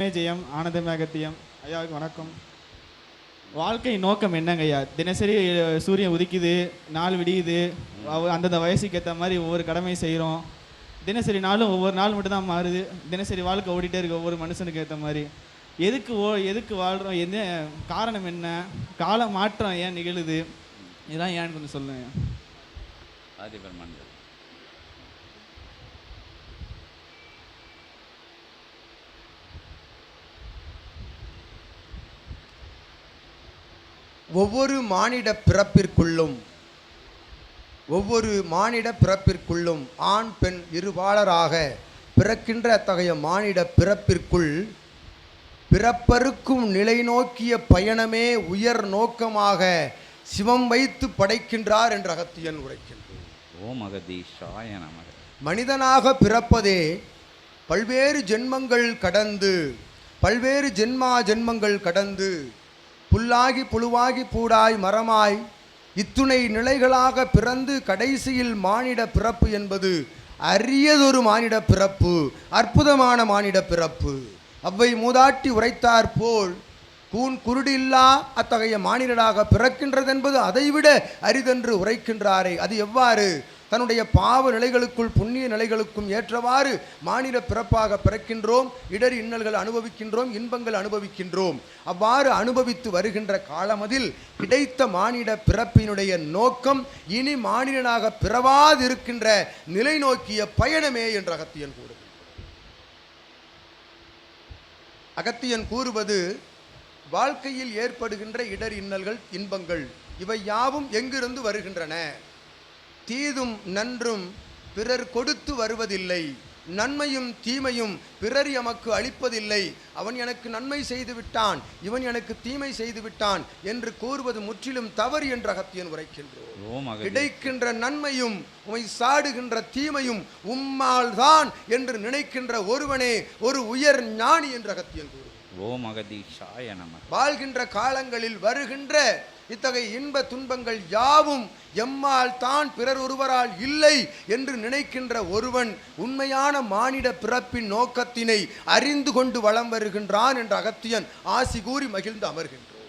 ஜெயம் ஆனந்த மேகத்தியம். ஐயாவுக்கு வணக்கம். வாழ்க்கை நோக்கம் என்னங்க ஐயா? தினசரி சூரியன் உதிக்குது நாள் விடியுது. அந்தந்த வயசுக்கு ஏற்ற மாதிரி ஒவ்வொரு கடமை செய்கிறோம் தினசரி நாளும் ஒவ்வொரு நாள் மட்டும்தான் மாறுது. தினசரி வாழ்க்கை ஓடிட்டே இருக்கு ஒவ்வொரு மனுஷனுக்கு ஏற்ற மாதிரி. எதுக்கு ஓ எதுக்கு வாழ்கிறோம் என்ன காரணம் என்ன? கால மாற்றம் ஏன் நிகழுது? இதெல்லாம் ஏன்னு கொஞ்சம் சொல்லுங்க ஆதிபர்மன்கள் ஒவ்வொரு மானிட பிறப்பிற்குள்ளும் ஒவ்வொரு மானிட பிறப்பிற்குள்ளும் ஆண் பெண் இருபாலராக பிறக்கின்ற அத்தகைய மானிட பிறப்பிற்குள் பிறப்பருக்கும் நிலை நோக்கிய பயணமே உயர் நோக்கமாக சிவம் வைத்து படைக்கின்றார் என்று அகத்தியன் உரைக்கின்றார் ஓம் அகதீஷாய நமக. மனிதனாக பிறப்பதே பல்வேறு ஜென்மங்கள் கடந்து பல்வேறு ஜென்மா ஜென்மங்கள் கடந்து புல்லாகி புழுவாகி பூடாய் மரமாய் இத்துணை நிலைகளாக பிறந்து கடைசியில் மானிட பிறப்பு என்பது அரியதொரு மானிட பிறப்பு அற்புதமான மானிட பிறப்பு. அவ்வை மூதாட்டி உரைத்தார் போல் கூன் குருடில்லா அத்தகைய மானிடராக பிறக்கின்றதென்பது அதைவிட அரிதென்று உரைக்கின்றாரே. அது எவ்வாறு? தன்னுடைய பாவ நிலைகளுக்குள் புண்ணிய நிலைகளுக்கும் ஏற்றவாறு மாநில பிறப்பாக பிறக்கின்றோம் இடர் இன்னல்கள் அனுபவிக்கின்றோம் இன்பங்கள் அனுபவிக்கின்றோம். அவ்வாறு அனுபவித்து வருகின்ற காலமதில் கிடைத்த மானிட பிறப்பினுடைய நோக்கம் இனி மானிடனாக பிறவாதிருக்கின்ற நிலை நோக்கிய பயணமே என்று அகத்தியன் கூறு அகத்தியன் கூறுவது வாழ்க்கையில் ஏற்படுகின்ற இடர் இன்னல்கள் இன்பங்கள் இவை யாவும் எங்கிருந்து வருகின்றன? தீதும் நன்றும் பிறர் கொடுத்து வருவதில்லை. நன்மையும் தீமையும் பிறர் எமக்கு அளிப்பதில்லை. அவன் எனக்கு நன்மை செய்து விட்டான். இவன் எனக்கு தீமை செய்து விட்டான் என்று கூறுவது முற்றிலும் தவறு என்று அகத்தியன் உரைக்கின்றோம் கிடைக்கின்ற நன்மையும் உமை சாடுகின்ற தீமையும் உம்மால் தான் என்று நினைக்கின்ற ஒருவனே ஒரு உயர் ஞானி என்று அகத்தியன் கூறுகிறார் ஓம் அகதீஷாய வாழ்கின்ற காலங்களில் வருகின்ற இத்தகைய இன்ப துன்பங்கள் யாவும் எம்மால் தான் பிறர் ஒருவரால் இல்லை என்று நினைக்கின்ற ஒருவன் உண்மையான மானிட பிறப்பின் நோக்கத்தினை அறிந்து கொண்டு வலம் வருகின்றான் என்ற அகத்தியன் ஆசி கூறி மகிழ்ந்து அமர்கின்றான்.